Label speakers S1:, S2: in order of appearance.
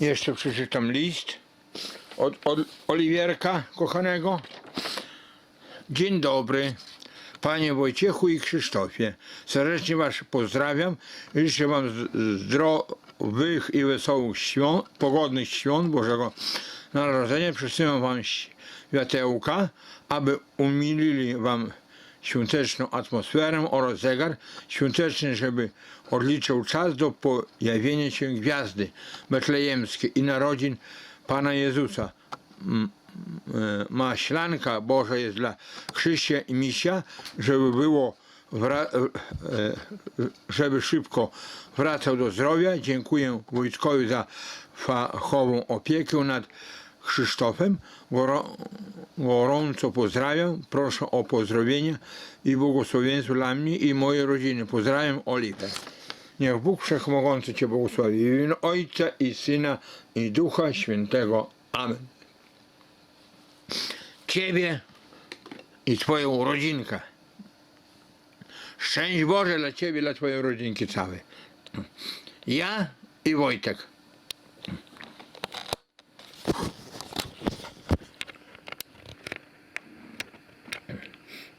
S1: Jeszcze przeczytam list od, od Oliwierka kochanego. Dzień dobry, panie Wojciechu i Krzysztofie. Serdecznie was pozdrawiam życzę wam zdrowych i wesołych świąt, pogodnych świąt Bożego Narodzenia. Przysyłam wam światełka, aby umilili wam świąteczną atmosferę oraz zegar świąteczny, żeby odliczał czas do pojawienia się gwiazdy betlejemskiej i narodzin Pana Jezusa. E, Maślanka Boża jest dla Krzyścia i Misia, żeby było e, e, żeby szybko wracał do zdrowia. Dziękuję Wojtkowi za fachową opiekę nad Krzysztofem. Gorąco pozdrawiam. Proszę o pozdrowienia i błogosławieństwo dla mnie i mojej rodziny. Pozdrawiam Oliwę. Niech Bóg Wszechmogący Cię błogosławi. W imieniu Ojca i Syna i Ducha Świętego. Amen. Ciebie i Twoją rodzinkę. Szczęść Boże dla Ciebie, dla Twojej rodzinki całej. Ja i Wojtek.